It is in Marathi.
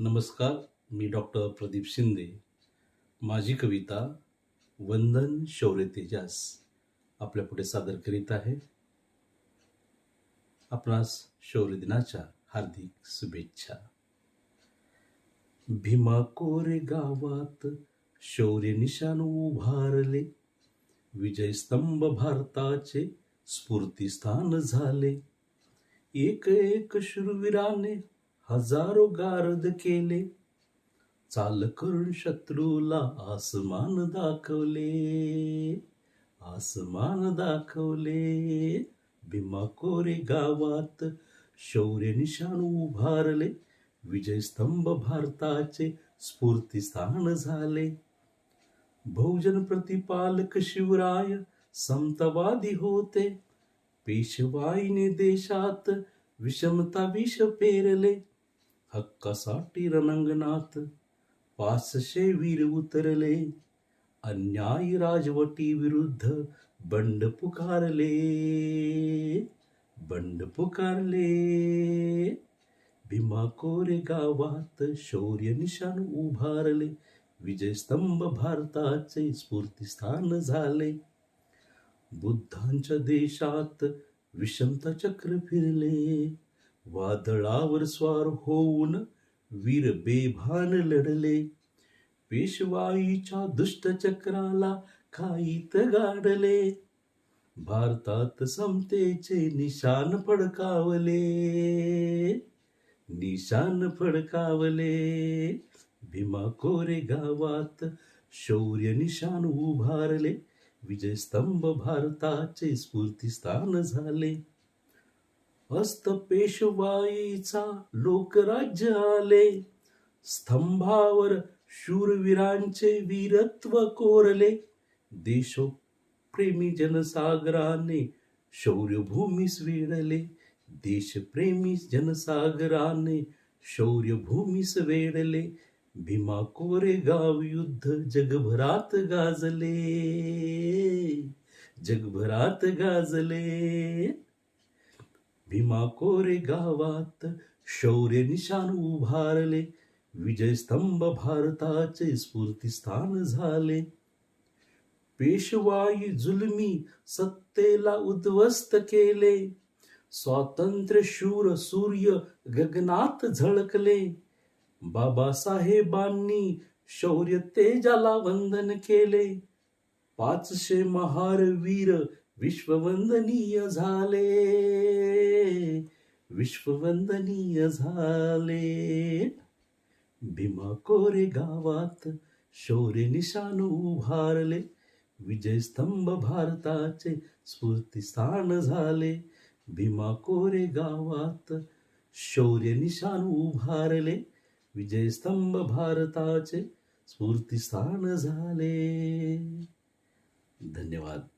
नमस्कार मी डॉक्टर प्रदीप शिंदे. माझी कविता वंदन शौर्य तेजास आपल्यापुढे सादर करीत आहे. आपणास शौर्य दिनाच्या हार्दिक शुभेच्छा. भीमा कोरे गावात शौर्य निशाण उभारले. विजय स्तंभ भारताचे स्फूर्तीस्थान झाले. एक एक शूरवीराने हजारो गारद केले चाल करून शत्रूला आसमान दाखवले आसमान दाखवले. भीमा कोरे गावात शौर्य निशाण उभारले विजय स्तंभ भारताचे स्फूर्तिस्थान झाले. बहुजन प्रतिपालक शिवराय समतावादी होते पेशवाईने देशात विषमता विष पेरले. हक्कासाठी रनंगनाथ पाचशे वीर उतरले. अन्याय राजवटी विरुद्ध बंड पुकारले. बंड पुकारले. भीमा कोरे गावात शौर्य निशाण उभारले. विजय स्तंभ भारताचे स्फूर्तिस्थान झाले. बुद्धांच्या देशात विषमता चक्र फिरले. वादळावर स्वार होऊन वीर बेभान लढले. पेशवाईच्या दुष्टचक्राला खाईत गाडले. भारतात समतेचे निशान फडकावले. निशान फडकावले. भीमा कोरे गावात शौर्य निशान उभारले. विजय स्तंभ भारताचे स्फूर्तिस्थान झाले. हस्त पेशवाईचा लोकराज्य आले. स्तंभावर शूरवीरांचे वीरत्व कोरले. देशप्रेमी जनसागराने शौर्यभूमीस वेढले देशप्रेमी जनसागराने शौर्यभूमीस वेढले भीमा कोरेगाव युद्ध जगभरात गाजले. जगभरात गाजले. भीमा कोरे गावात शौर्य निशान उभारले. विजय स्तंभ भारताचे स्फूर्तिस्थान झाले. पेशवाई जुलमी सत्तेला उद्ध्वस्त केले. स्वातंत्र्य शूर सूर्य गगनात झळकले. बाबासाहेबांनी शौर्य तेजाला वंदन केले. पाचशे महार वीर विश्ववंदनीय झाले. विश्ववंदनीय झाले. भीमा कोरे गावात शौर्य निशाण उभारले. विजय स्तंभ भारताचे स्फूर्तिस्थान झाले. भीमा कोरे गावात शौर्य निशाण उभारले. विजय स्तंभ भारताचे स्फूर्तिस्थान झाले. धन्यवाद.